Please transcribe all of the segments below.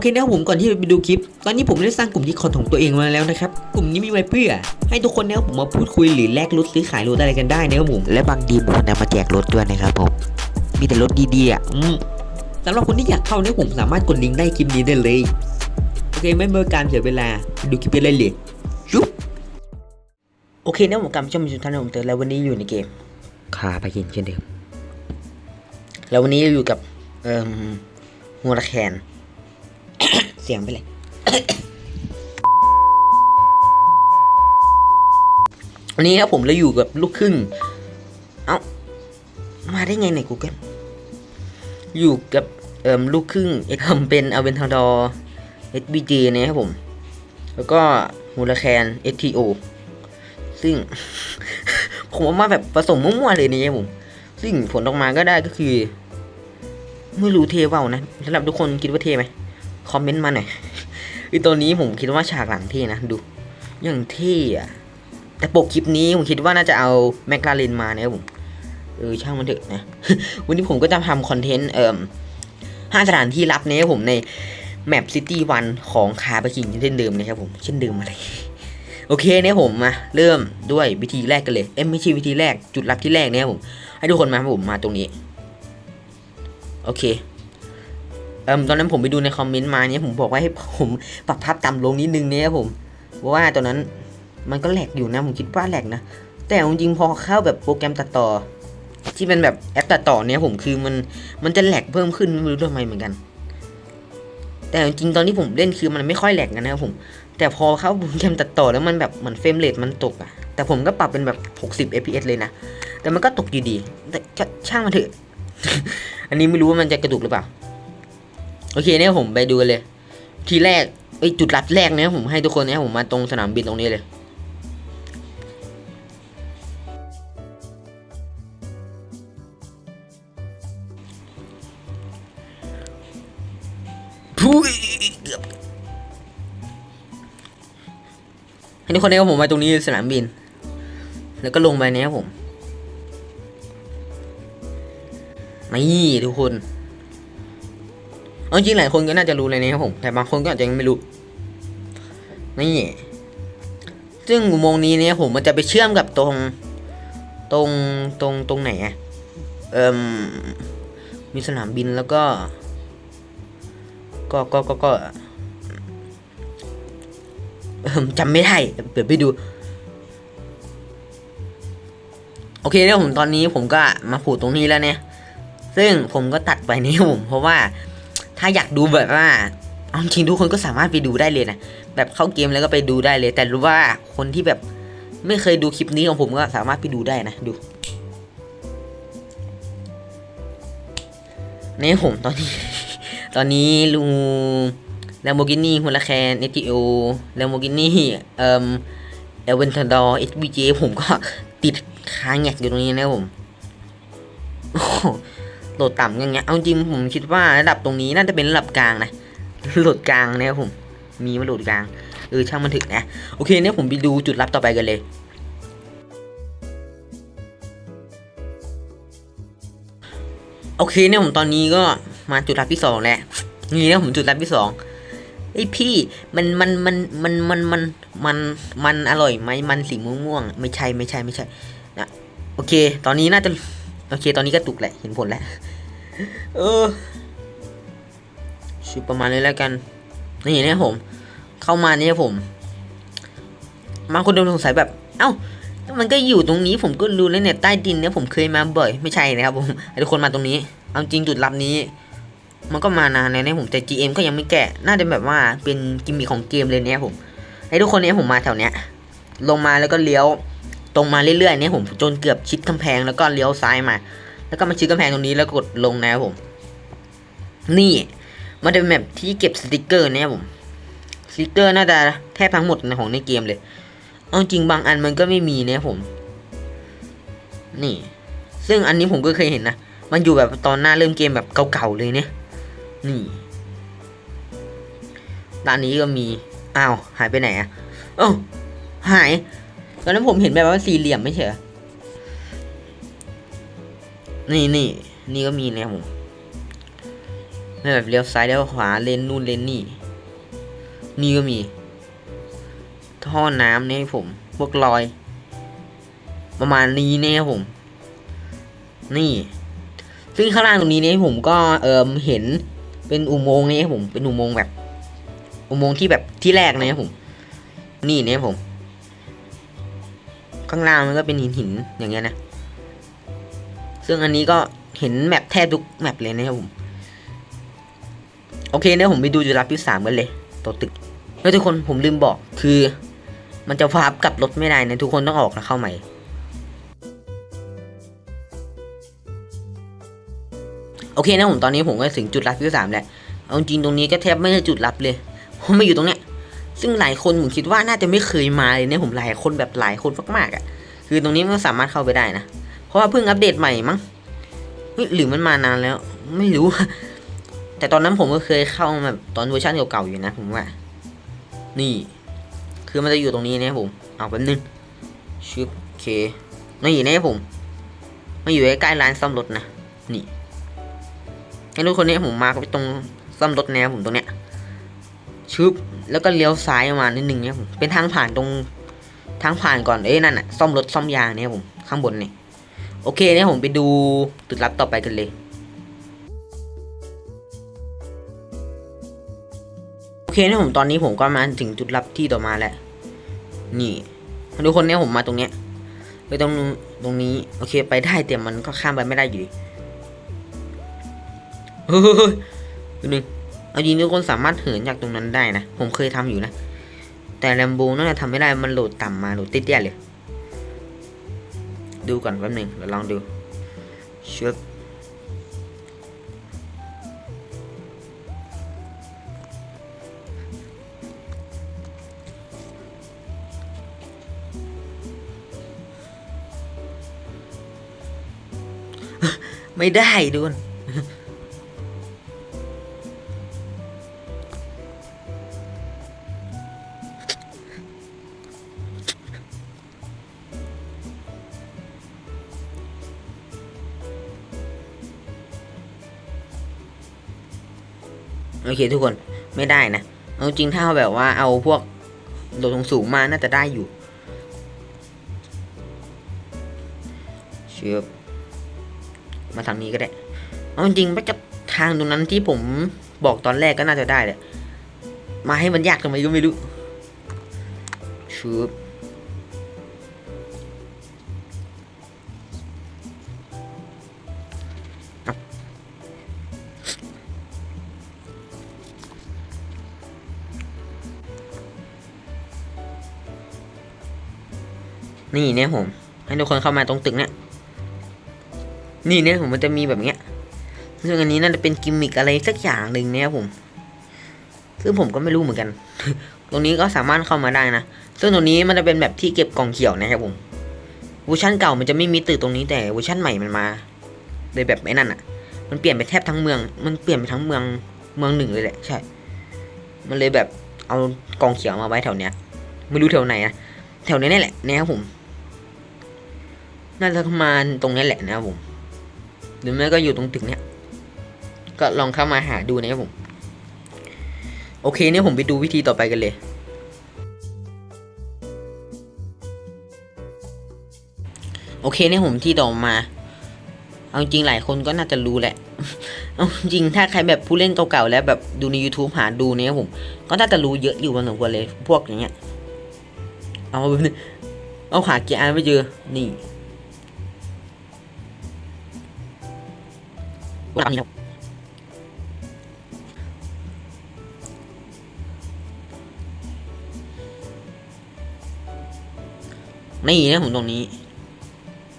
เคนะครับผมก่อนที่จะไปดูคลิป ตอนนี้ผมได้สร้างกลุ่มที่คอนของตัวเองมาแล้วนะครับ กลุ่มนี้มีไว้เพื่อ ให้ทุกคนนะครับผมมาพูดคุยหรือแลกรถซื้อขายรถอะไรกันได้นะครับผม และบางทีผมนำมาแจกรถด้วยนะครับผม มีแต่รถดีๆอะอืมสำหรับคนที่อยากเข้าเนี่ยผมสามารถกดลิงก์ได้คลิปนี้ได้เลย โอเคไม่เมื่อการเสียเวลาไปดูคลิปกันเลยเลยชุบโอเคนะผมกำลังชมชุดท่านผมเตือนแล้ววันนี้อยู่ในเกมคาไปกินเช่นเดิมแล้ววันนี้อยู่กับเอ่อมูลแคนเสียงไปเลย วันนี้ครับผมเราอยู่กับลูกครึ่ง เอ้า มาได้ไงใน Google อยู่กับเอ่อลูกครึ่งเอ็กมเป็นอเวนทาดอร์ SBJ นะครับผม แล้วก็มูลแคน STO ซึ่ง ผมเอามาแบบผสมมั่วๆเลยนะครับผม ซึ่งผลออกมาก็ได้ก็คือ ไม่รู้เทเปล่านะสำหรับทุกคนคิดว่าเทไหม คอมเมนต์มาหน่อยคือตัวนี้ผมคิดว่าฉากหลังเท่นะดู อย่างเท่อะแต่ปกคลิปนี้ผมคิดว่าน่าจะเอาแมคลาเรนมานะครับผมเออช่างมันเถอะนะ วันนี้ผมก็จะทำคอนเทนต์เอ่อห้าสถานที่ลับนะครับผมในแมปซิตี้วันของคาบะคิงเช่นเดิมนะครับผมเช่นเดิมอะไรโอเคเนี่ยผมมาเริ่มด้วยวิธีแรกกันเลย เอ้ยไม่ใช่วิธีแรกจุดลับที่แรกเนี่ยผม ให้ทุกคนมาผมมาตรงนี้ โอเค เอ่มตอนนั้นผมไปดูในคอมเมนต์มาเนี่ยผมบอกว่าให้ผมปรับภาพต่ำลงนิดนึงเนี่ยผมเพราะว่าตอนนั้นมันก็แหลกอยู่นะผมคิดว่าแหลกนะแต่จริงพอเข้าแบบโปรแกรมตัดต่อ ที่เป็นแบบแอปตัดต่อเนี่ยผมคือมันมันจะแหลกเพิ่มขึ้นไม่รู้ทำไมเหมือนกัน แต่จริงตอนที่ผมเล่นคือมันไม่ค่อยแหลกนะครับผมแต่พอเข้าโปรแกรมตัดต่อแล้วมันแบบเหมือนเฟรมเรทมันตกอะแต่ผมก็ปรับเป็นแบบ 60 fps เลยนะแต่มันก็ตกอยู่ดีแต่ช่างมันเถอะ อันนี้ไม่รู้ว่ามันจะกระตุกหรือเปล่า อเคเนี่ยผมไปดูกันเลย ทีแรกไอจุดลับแรกเนี่ยผมให้ทุกคนเนี่ยผมมาตรงสนามบินตรงนี้เลยพุ้ยเกือบให้ทุกคนเนี่ยผมมาตรงนี้สนามบิน แล้วก็ลงไปเนี่ยผมนี่ทุกคน เอาจริงหลายคนก็น่าจะรู้เลยนะครับผม แต่บางคนก็อาจจะยังไม่รู้ นี่ ซึ่งอุโมงค์นี้เนี่ยผมมันจะไปเชื่อมกับตรง ตรง ตรง ตรงไหนอะเอ่มมีสนามบินแล้วก็ ก็ก็ก็ก็จำไม่ได้เดี๋ยวไปดู โอเคเนี่ยผมตอนนี้ผมก็มาผูกตรงนี้แล้วเนี่ย ซึ่งผมก็ตัดไปนี่ผมเพราะว่า ถ้าอยากดูแบบว่าเอาจริงทุกคนก็สามารถไปดูได้เลยนะ แบบเข้าเกมแล้วก็ไปดูได้เลย แต่รู้ว่าคนที่แบบไม่เคยดูคลิปนี้ของผมก็สามารถไปดูได้นะดูนี่ผมตอนนี้ ตอนนี้ลุง Lamborghini Huracan STO Lamborghini เอ่อ Aventador SVJ ผมก็ติดค้างแงกอยู่ตรงนี้นะผมโอ้ โหลดต่ำอย่างเงี้ย เอาจริงผมคิดว่าระดับตรงนี้น่าจะเป็นระดับกลางนะโหลดกลางนะครับผม มีมาโหลดกลางเออช่างมันถึงนะโอเคเนี่ยผมไปดูจุดลับต่อไปกันเลยโอเคเนี่ยผมตอนนี้ก็มาจุดลับที่สองแล้วนี่นะผมจุดลับที่สองไอพี่มันมันมันมันมันมันมันมันอร่อยไหมมันสีม่วงม่วงไม่ใช่ไม่ใช่ไม่ใช่นะโอเค ตอนนี้น่าจะ โอเค ตอนนี้ก็ตุกแหละ เห็นผลแล้ว เออชิบประมาณนี้แล้วกัน นี่นะผม เข้ามาเนี่ยผม บางคนดนสงสัยแบบ เอ้า มันก็อยู่ตรงนี้ผมก็รู้แล้วเนี่ยใต้ดินเนี่ยผมเคยมาบ่อย ไม่ใช่นะครับผมให้ทุกคนมาตรงนี้ เอาจริงจุดลับนี้ มันก็มานานแล้วเนี่ยผมแต่ GM ก็ยังไม่แกะน่าจะแบบว่าเป็นกิมมิคของเกมเลยเนี่ยผม ให้ทุกคนเนี่ยผมมาแถวเนี้ย ลงมาแล้วก็เลี้ยว ตรงมาเรื่อยๆเนี่ยผมจนเกือบชิดกำแพงแล้วก็เลี้ยวซ้ายมา แล้วก็มาชิดกำแพงตรงนี้แล้วกดลงนะครับผม นี่ มันจะเป็นแบบที่เก็บสติกเกอร์เนี่ยผมสติกเกอร์น่าจะแทบทั้งหมดในของในเกมเลยเอาจริงบางอันมันก็ไม่มีเนี่ยผม นี่ ซึ่งอันนี้ผมก็เคยเห็นนะมันอยู่แบบตอนหน้าเริ่มเกมแบบเก่าๆเลยเนี่ย นี่ร้านนี้ก็มี อ้าว หายไปไหนอะอ้าหาย ตอนนั้นผมเห็นแบบว่าสี่เหลี่ยมไม่ใช่นี่นี่นี่ก็มีนะครับผมไม่แบบเลี้ยวซ้ายเลี้ยวขวาเลนนู่นเลนนี่ นี่ก็มี ท่อน้ำเนี่ยผมพวกรอย ประมาณนี้เนี่ยผม นี่ ซึ่งข้างล่างตรงนี้เนี่ยผมก็เอิมเห็นเป็นอุโมงค์เนี่ยผมเป็นอุโมงค์แบบ อุโมงค์ที่แบบที่แรกนะครับผม นี่เนี่ยผม ข้างล่างมันก็เป็นหินหินอย่างเงี้ยนะ ซึ่งอันนี้ก็เห็นแมปแทบทุกแมปเลยนะครับผม โอเคเนี่ยผมไปดูจุฬาพิษสามกันเลย ตัวตึก แล้วทุกคนผมลืมบอกคือ มันจะวาร์ปกลับรถไม่ได้นะทุกคนต้องออกแล้วเข้าใหม่ โอเคนะผมตอนนี้ผมก็ถึงจุดลับที่สามแล้ว เอาจริงตรงนี้ก็แทบไม่ใช่จุดลับเลยเพราะมาอยู่ตรงเนี้ย ซึ่งหลายคนผมคิดว่าน่าจะไม่เคยมาเลยเนี่ยผมหลายคนแบบหลายคนมากๆอะ คือตรงนี้มันสามารถเข้าไปได้นะ เพราะว่าเพิ่งอัปเดตใหม่มั้งหรือมันมานานแล้ว ไม่รู้ แต่ตอนนั้นผมก็เคยเข้าแบบตอนเวอร์ชันเก่าๆอยู่นะผมว่า นี่ คือมันจะอยู่ตรงนี้นะผม เอาแป๊บนึงชึบโอเคนี่นะผมมาอยู่ใกล้ร้านซ่อมรถนะ นี่ให้ทุกคนนี้ผมมากไปตรงซ่อมรถแนวผมตรงเนี้ยชึบ แล้วก็เลี้ยวซ้ายมานิดนึงเนี่ยผมเป็นทางผ่านตรงทางผ่านก่อนเอ้ยนั่นอะซ่อมรถซ่อมยางเนี่ยผมข้างบนเนี่ยโอเคเนี่ยผมไปดูจุดลับต่อไปกันเลยโอเคเนี่ยผมตอนนี้ผมก็มาถึงจุดลับที่ต่อมาแล้วนี่ทุกคนเนี่ยผมมาตรงเนี้ยไปตรงตรงนี้โอเคไปได้แต่มันก็ข้ามไปไม่ได้อยู่ดีเฮ้ยเฮ้ยเฮ้ยนิดนึง เอาจริงทุกคนสามารถเหินจากตรงนั้นได้นะ ผมเคยทำอยู่นะ แต่แลมโบน่าจะทำไม่ได้มันโหลดต่ำมาโหลดติดเตี้ยเลย ดูก่อนแป๊บหนึ่งเดี๋ยวลองดูเชือกไม่ได้ดูน โอเคทุกคนไม่ได้นะ เอาจริงถ้าแบบว่าเอาพวกโดดสูงมาน่าจะได้อยู่เชือบมาทางนี้ก็ได้เอาจริงไปกับทางตรงนั้นที่ผมบอกตอนแรกก็น่าจะได้แหละมาให้มันยากทำไมก็ไม่รู้ชืบ นี่เนี่ยผมให้ทุกคนเข้ามาตรงตึกเนี่ยนี่เนี่ยผมมันจะมีแบบเนี้ยซึ่งอันนี้น่าจะเป็นกิมมิกอะไรสักอย่างหนึ่งเนี่ยผม ซึ่งผมก็ไม่รู้เหมือนกัน ตรงนี้ก็สามารถเข้ามาได้นะ ซึ่งตรงนี้มันจะเป็นแบบที่เก็บกล่องเขียวนะครับผมเวอร์ชันเก่ามันจะไม่มีตึกตรงนี้แต่เวอร์ชันใหม่มันมาเลยแบบไอ้นั่นอะ มันเปลี่ยนไปแทบทั้งเมือง มันเปลี่ยนไปทั้งเมืองเมืองหนึ่งเลยแหละใช่ มันเลยแบบเอากล่องเขียวมาไว้แถวเนี้ย ไม่รู้แถวไหนนะแถวนี้นี่แหละนะครับผม น่าจะประมาณตรงนี้แหละนะครับผมหรือไม่ก็อยู่ตรงตึกเนี้ยก็ลองเข้ามาหาดูนะครับผม โอเคเนี่ยผมไปดูวิธีต่อไปกันเลยโอเคเนี่ยผมที่ต่อมา เอาจริงหลายคนก็น่าจะรู้แหละ เอาจริงถ้าใครแบบผู้เล่นเก่าๆแล้วแบบดูใน YouTube หาดูเนี่ยผม ก็น่าจะรู้เยอะอยู่พอสมควรเลยพวกอย่างเงี้ย เอาแบบนี้เอาหาเกียร์ไม่เจอ นี่ วกเรานี่ครับนี่นะผมตรงนี้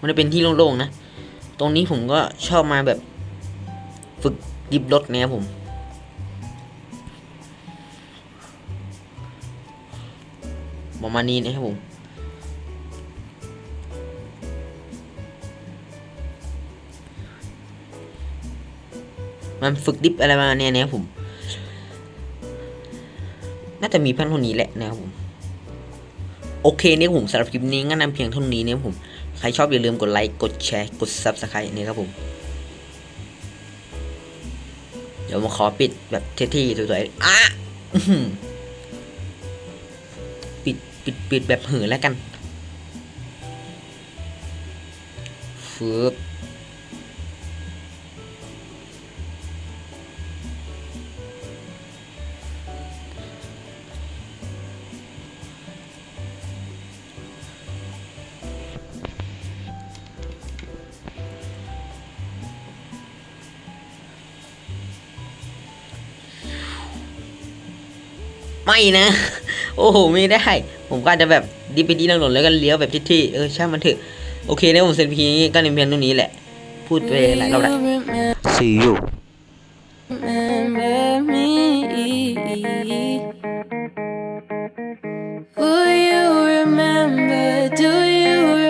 มันจะเป็นที่โล่งๆนะ ตรงนี้ผมก็ชอบมาแบบ ฝึกดิบรถเนี่ยผมประมาณนี้นะครับผม มันฝึกดิฟอะไรมาเนี่ยนะครับผม น่าจะมีเพียงเท่านี้แหละนะครับผม โอเคเนี่ยผมสำหรับคลิปนี้งั้นนำเพียงเท่านี้นะครับผม ใครชอบอย่าลืมกดไลค์ กดแชร์ กด Subscribe นะครับผม เดี๋ยวมาขอปิดแบบเท่ๆสวยๆอะปิดปิดปิดแบบเหือแล้วกันฟืบ ไม่นะ โอ้โหไม่ได้ ผมก็อาจจะแบบดีไปดีนั่งหล่นแล้วก็เลี้ยวแบบเท่ๆเออช่างมันเถอะโอเคนะผมเซนพีนี้ก็ในเพียงเท่านี้แหละ พูดไปหลายรอบแล้ว See you Remember me? Will you remember? Do you remember